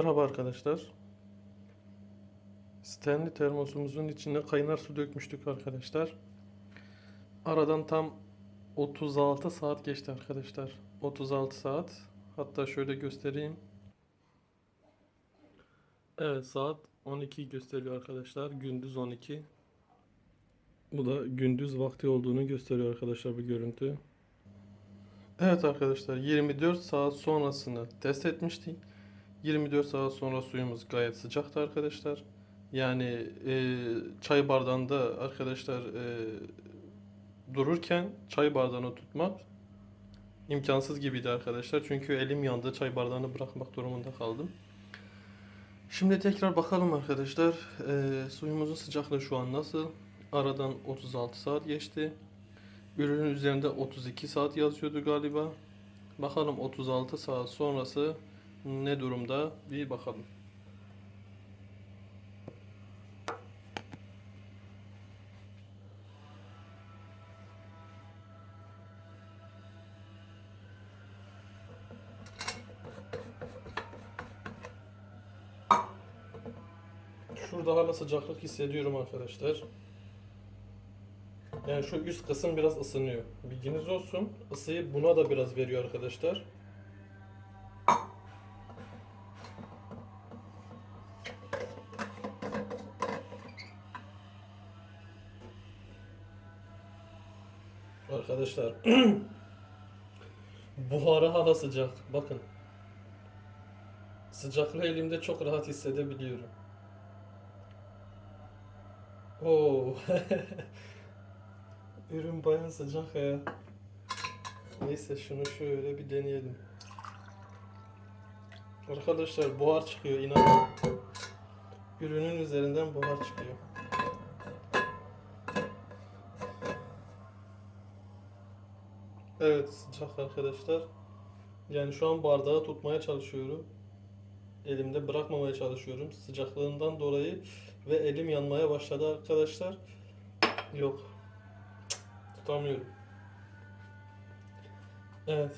Merhaba arkadaşlar. Stanley termosumuzun içine kaynar su dökmüştük arkadaşlar. Aradan tam 36 saat geçti arkadaşlar. 36 saat. Hatta şöyle göstereyim. Evet saat 12 gösteriyor arkadaşlar. Gündüz 12. Bu da gündüz vakti olduğunu gösteriyor arkadaşlar bu görüntü. Evet arkadaşlar 24 saat sonrasını test etmiştik. 24 saat sonra suyumuz gayet sıcaktı arkadaşlar. Yani e, çay bardağında arkadaşlar e, dururken çay bardağını tutmak imkansız gibiydi arkadaşlar. Çünkü elim yandı çay bardağını bırakmak durumunda kaldım. Şimdi tekrar bakalım arkadaşlar. E, suyumuzun sıcaklığı şu an nasıl? Aradan 36 saat geçti. Ürünün üzerinde 32 saat yazıyordu galiba. Bakalım 36 saat sonrası ne durumda bir bakalım. Şurada hala sıcaklık hissediyorum arkadaşlar. Yani şu üst kısım biraz ısınıyor. Bilginiz olsun. Isıyı buna da biraz veriyor arkadaşlar. Arkadaşlar buharı hala sıcak. Bakın. Sıcaklığı elimde çok rahat hissedebiliyorum. Oo. Ürün bayağı sıcak ya. Neyse şunu şöyle bir deneyelim. Arkadaşlar buhar çıkıyor inanın. Ürünün üzerinden buhar çıkıyor. Evet sıcak arkadaşlar. Yani şu an bardağı tutmaya çalışıyorum. Elimde bırakmamaya çalışıyorum sıcaklığından dolayı ve elim yanmaya başladı arkadaşlar. Yok. Tutamıyorum. Evet.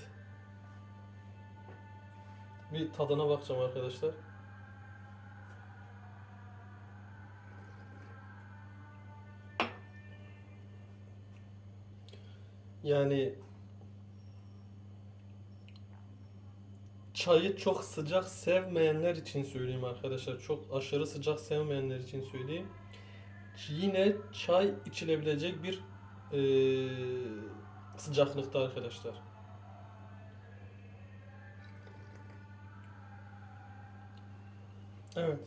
Bir tadına bakacağım arkadaşlar. Yani çayı çok sıcak sevmeyenler için söyleyeyim arkadaşlar. Çok aşırı sıcak sevmeyenler için söyleyeyim. Yine çay içilebilecek bir eee, sıcaklıkta arkadaşlar. Evet.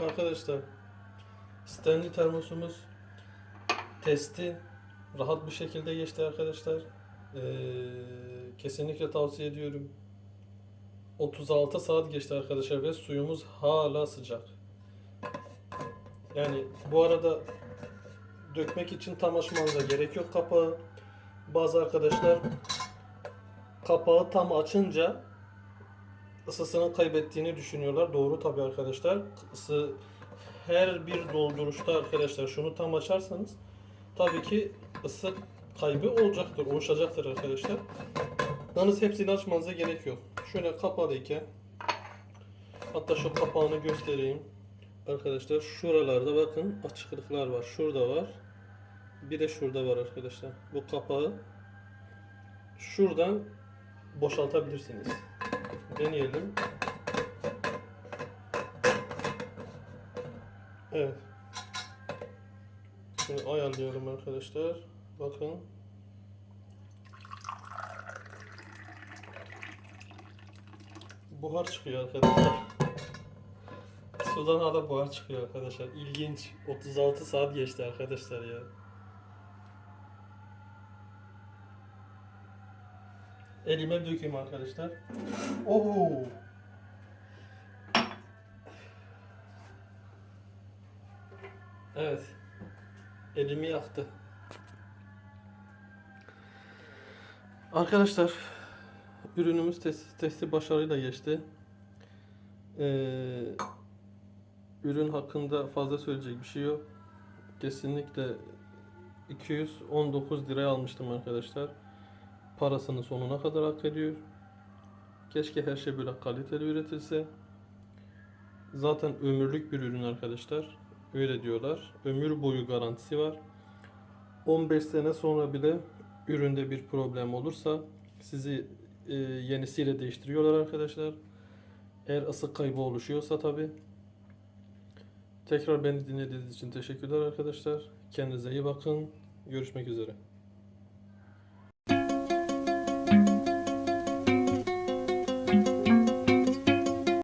Arkadaşlar Stanley termosumuz testi rahat bir şekilde geçti arkadaşlar. Ee, kesinlikle tavsiye ediyorum. 36 saat geçti arkadaşlar ve suyumuz hala sıcak. Yani bu arada dökmek için tam açmanıza gerek yok kapağı. Bazı arkadaşlar kapağı tam açınca ısısını kaybettiğini düşünüyorlar. Doğru tabi arkadaşlar. Isı her bir dolduruşta arkadaşlar şunu tam açarsanız tabii ki ısı kaybı olacaktır, oluşacaktır arkadaşlar. Yalnız hepsini açmanıza gerek yok. Şöyle kapalıyken hatta şu kapağını göstereyim. Arkadaşlar şuralarda bakın açıklıklar var. Şurada var. Bir de şurada var arkadaşlar. Bu kapağı şuradan boşaltabilirsiniz. Deneyelim. Evet. Şimdi ayarlıyorum arkadaşlar. Bakın. Buhar çıkıyor arkadaşlar. Sudan hala buhar çıkıyor arkadaşlar. İlginç. 36 saat geçti arkadaşlar ya. Elime dökeyim arkadaşlar. Oo. Evet. Elimi yaktı. Arkadaşlar ürünümüz testi, testi başarıyla geçti. Ee, ürün hakkında fazla söyleyecek bir şey yok. Kesinlikle 219 liraya almıştım arkadaşlar. Parasını sonuna kadar hak ediyor. Keşke her şey böyle kaliteli üretilse. Zaten ömürlük bir ürün arkadaşlar. Öyle diyorlar. Ömür boyu garantisi var. 15 sene sonra bile üründe bir problem olursa sizi e, yenisiyle değiştiriyorlar arkadaşlar. Eğer ısı kaybı oluşuyorsa tabi. Tekrar beni dinlediğiniz için teşekkürler arkadaşlar. Kendinize iyi bakın. Görüşmek üzere.